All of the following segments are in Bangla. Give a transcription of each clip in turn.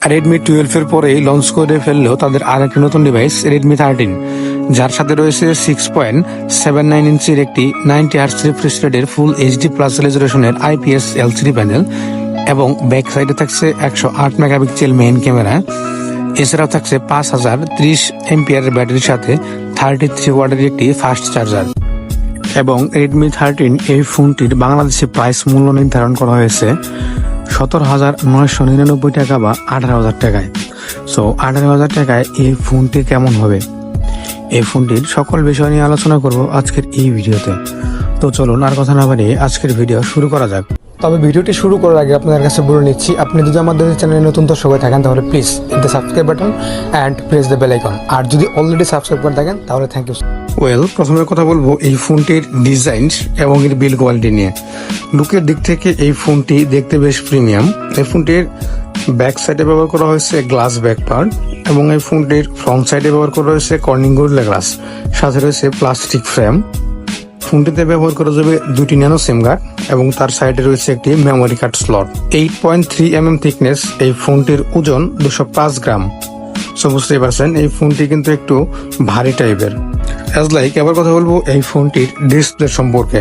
রেডমি টুয়েলভ এর পরেই লঞ্চ করে ফেললেও তাদের আর একটি নতুন ডিভাইস রেডমি থার্টিন যার সাথে রয়েছে সিক্স পয়েন্ট সেভেন নাইন ইঞ্চির একটি নাইনটি আর্টস রিফ্রেশ রেটের ফুল এইচডি প্লাস রেজুলেশনের আইপিএস এলসিডি প্যানেল এবং ব্যাক সাইডে থাকছে একশো আট মেগাপিক্সেল মেইন ক্যামেরা এছাড়াও থাকছে পাঁচ হাজার ত্রিশ এমপিআর ব্যাটারির সাথে থার্টি থ্রি ওয়াটের একটি ফাস্ট চার্জার এবং রেডমি থার্টিন এই ফোনটির বাংলাদেশে প্রাইস মূল্য নির্ধারণ করা হয়েছে সতেরো হাজার নয়শো নিরানব্বই টাকা বা আঠারো হাজার টাকায়। সো আঠারো হাজার টাকায় এই ফোনটি কেমন হবে? এই ফোনটির সকল বিষয় নিয়ে আলোচনা করব আজকের এই ভিডিওতে। তো চলুন, আর কথা না বাড়িয়ে আজকের ভিডিও শুরু করা যাক। তবে ভিডিওটি শুরু করার আগে আপনাদের কাছে বলে নিচ্ছি, আপনি যদি আমাদের চ্যানেলে নতুন দর্শক হয়ে থাকেন, তাহলে please the subscribe button and press the bell icon আর যদি অলরেডি সাবস্ক্রাইব করে থাকেন, তাহলে থ্যাংক ইউ ওয়েল প্রথমে কথা বলব এই ফোনটির ডিজাইন এবং এর বিল কোয়ালিটি নিয়ে। লুকের দিক থেকে এই ফোনটি দেখতে বেশ প্রিমিয়াম এই ফোনটির ব্যাক সাইডে ব্যবহার করা হয়েছে গ্লাস ব্যাক পার্ট এবং এই ফোনটির ফ্রন্ট সাইডে ব্যবহার করা হয়েছে কর্নিং গোল্লা গ্লাস সাথে রয়েছে প্লাস্টিক ফ্রেম ফোনটিতে ব্যবহার করা যাবে দুটি ন্যানো সিম কার্ড এবং তার সাইডে রয়েছে একটি memory card slot eight point three M M thickness এই ফোনটির ওজন দুশো পাঁচ গ্রাম। সো বুঝতেই পারছেন, এই ফোনটি কিন্তু একটু ভারী টাইপের। অ্যাজ লাইক এবার কথা বলব এই ফোনটির ডিসপ্লে সম্পর্কে।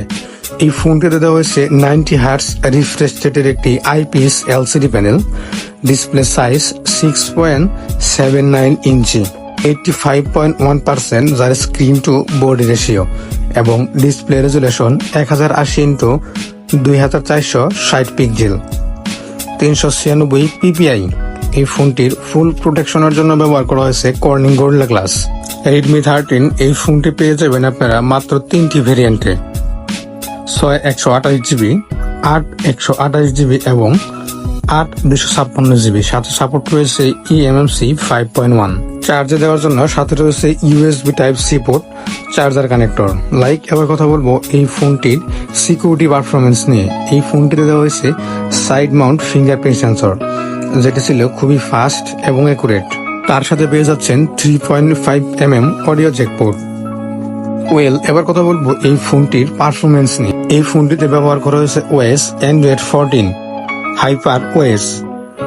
এই ফোনটিতে দেওয়া হয়েছে নাইনটি হার্টস রিফ্রেশ রেটের একটি IPS LCD panel display size six point seven nine ইঞ্চি eighty five point one percent যার স্ক্রিন টু বডি রেশিও এবং ডিসপ্লে রেজুলেশন এক হাজার আশি ইন্টু দুই হাজার চারশো ষাট পিক্সেল তিনশো ছিয়ানব্বই পিপিআই এই ফোনটির ফুল প্রোটেকশনের জন্য ব্যবহার করা হয়েছে Corning Gorilla glass Redmi thirteen এই ফোনটি পেয়ে যাবেন আপনারা মাত্র তিনটি ভেরিয়েন্টে ছয় একশো আঠাশ জিবি, আট একশো আঠাশ জিবি এবং আট দুশো ছাপ্পান্ন জিবি। সাথে সাপোর্ট রয়েছে ইএমএমসি ফাইভ পয়েন্ট ওয়ান চার্জে দেওয়ার জন্য সাথে রয়েছে USB type C port charger connector like এবার কথা বলব, এই ফোনটির সিকিউরিটি পারফরমেন্স নিয়ে। এই ফোনটিতে দেওয়া হয়েছে সাইড মাউন্ট ফিঙ্গারপ্রিন্ট সেন্সর যেটি ছিল খুবই ফাস্ট এবং অ্যাকুরেট তার সাথে পেয়ে যাচ্ছেন three point five M M audio jack port well এবার কথা বলব এই ফোনটির পারফরমেন্স নিয়ে। এই ফোনটিতে ব্যবহার করা হয়েছে OS Android fourteen Hyper OS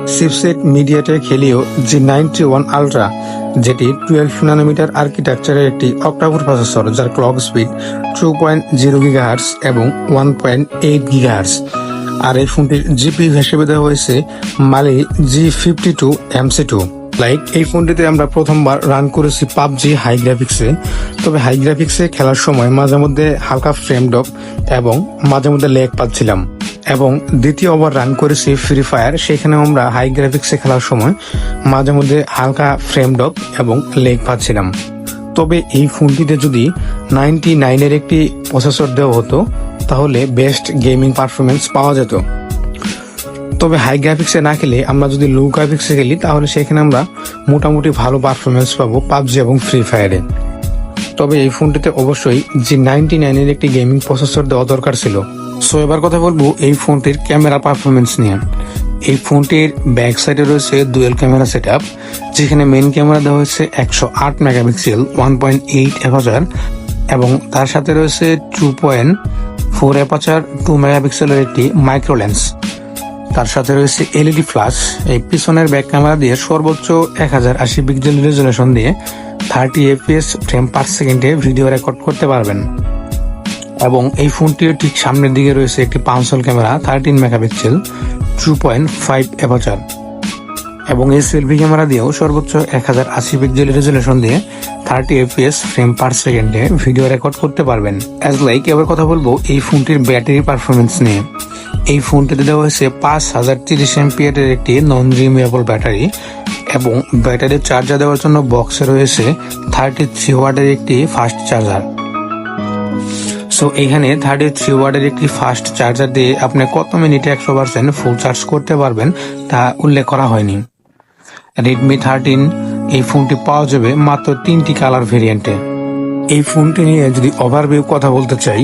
chipset MediaTek Helio G ninety one ultra যেটি টুয়েলভ নানোমিটার আর্কিটেকচারের একটি অক্টাভোর প্রসেসর যার clock speed two point zero gigahertz এবং ওয়ান পয়েন্ট এইট গিগাহার্স আর এই ফোনটির জিপি হিসেবে দেওয়া হয়েছে Mali G fifty two MC two like এই ফোনটিতে আমরা প্রথমবার রান করেছি পাবজি হাই গ্রাফিক্সে তবে হাই গ্রাফিক্সে খেলার সময় মাঝে মধ্যে হালকা ফ্রেম ডপ এবং মাঝে মধ্যে লেগ পাচ্ছিলাম। এবং দ্বিতীয়বার রান করেছি ফ্রি ফায়ার সেখানে আমরা হাই গ্রাফিক্সে খেলার সময় মাঝে মধ্যে হালকা ফ্রেম ডপ এবং লেগ পাচ্ছিলাম। তবে এই ফোনটিতে যদি নাইনটি নাইনের একটি প্রসেসর দেওয়া হতো তাহলে বেস্ট গেমিং পারফরমেন্স পাওয়া যেত। তবে হাই গ্রাফিক্সে না খেলে আমরা যদি লো গ্রাফিক্সে খেলি, তাহলে সেখানে আমরা মোটামুটি ভালো পারফরমেন্স পাবো পাবজি এবং ফ্রি ফায়ারে তবে এই ফোনটিতে অবশ্যই জি নাইনটি নাইনের একটি গেমিং প্রসেসর দেওয়া দরকার ছিল। সো এবার কথা বলব এই ফোনটির ক্যামেরা পারফরমেন্স নিয়ে। এই ফোনটির ব্যাক সাইডে রয়েছে ডুয়েল ক্যামেরা সেট যেখানে মেন ক্যামেরা দেওয়া হয়েছে একশো আট মেগাপিক্সেল ওয়ান পয়েন্ট এইট এক হাজার, এবং তার সাথে রয়েছে two point four aperture, two মেগাপিক্সেলের একটি মাইক্রো লেন্স তার সাথে রয়েছে এলইডি ফ্ল্যাশ। এই পিছনের ব্যাক ক্যামেরা দিয়ে সর্বোচ্চ এক হাজার আশি পিক্সেল রেজুলেশন দিয়ে থার্টি এফপিএস ফ্রেম পার সেকেন্ডে ভিডিও রেকর্ড করতে পারবেন। এবং এই ফোনটির ঠিক সামনের দিকে রয়েছে একটি পাঁচশোল camera thirteen megapixel two point five aperture. এবং এই সেলফি ক্যামেরা দিয়েও সর্বোচ্চ এক হাজার আশি পিক্সেল রেজুলেশন দিয়ে থার্টি এফপিএস ফ্রেম পার সেকেন্ডে ভিডিও রেকর্ড করতে পারবেন। অ্যাজ লাইক এবার কথা বলব এই ফোনটির ব্যাটারি পারফরমেন্স নিয়ে। এই ফোনটিতে দেওয়া হয়েছে পাঁচ হাজার তিরিশ এমপিয়ারের একটি নন রিমুভেবল ব্যাটারি এবং ব্যাটারির চার্জার দেওয়ার জন্য বক্সে রয়েছে থার্টি থ্রি ওয়াটের একটি ফাস্ট চার্জার সো এখানে থার্টি থ্রি ওয়ার্ডের একটি ফাস্ট চার্জার দিয়ে আপনি কত মিনিটে একশো পার্সেন্ট ফুল চার্জ করতে পারবেন তা উল্লেখ করা হয়নি। রেডমি থার্টিন এই ফোনটি পাওয়া যাবে মাত্র তিনটি কালার ভেরিয়েন্টে এই ফোনটি নিয়ে যদি ওভারভিউ কথা বলতে চাই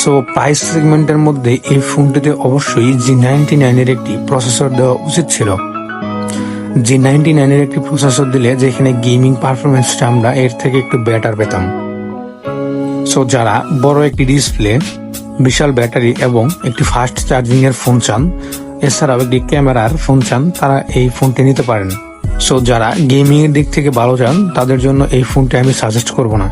সো প্রাইস সেগমেন্টের মধ্যে এই ফোনটিতে অবশ্যই জি নাইনটি নাইনের একটি প্রসেসর দেওয়া উচিত ছিল। জি নাইনটি নাইনের একটি প্রসেসর দিলে যেখানে গেমিং পারফরমেন্সটা আমরা এর থেকে একটু বেটার পেতাম। সো যারা বড় একটি ডিসপ্লে বিশাল ব্যাটারি এবং একটি ফাস্ট চার্জিংয়ের ফোন চান, এছাড়াও একটি ক্যামেরার ফোন চান, তারা এই ফোনটি নিতে পারেন। সো যারা গেমিং এর দিক থেকে ভালো চান, তাদের জন্য এই ফোনটি আমি সাজেস্ট করব না।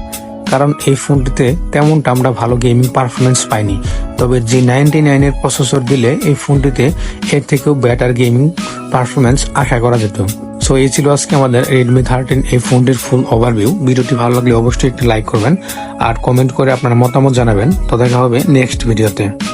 কারণ এই ফোনটিতে তেমনটা আমরা ভালো গেমিং পারফরমেন্স পাইনি। তবে জি নাইনটি নাইনের প্রসেসর দিলে এই ফোনটিতে এর থেকেও বেটার গেমিং পারফরমেন্স আশা করা যেত। সো এই ছিল আজকে আমাদের রেডমি থার্টিন এই ফোনটির ফুল ওভারভিউ ভিডিওটি ভালো লাগলে অবশ্যই একটি লাইক করবেন। আর কমেন্ট করে আপনার মতামত জানাবেন। তো, দেখা হবে নেক্সট ভিডিওতে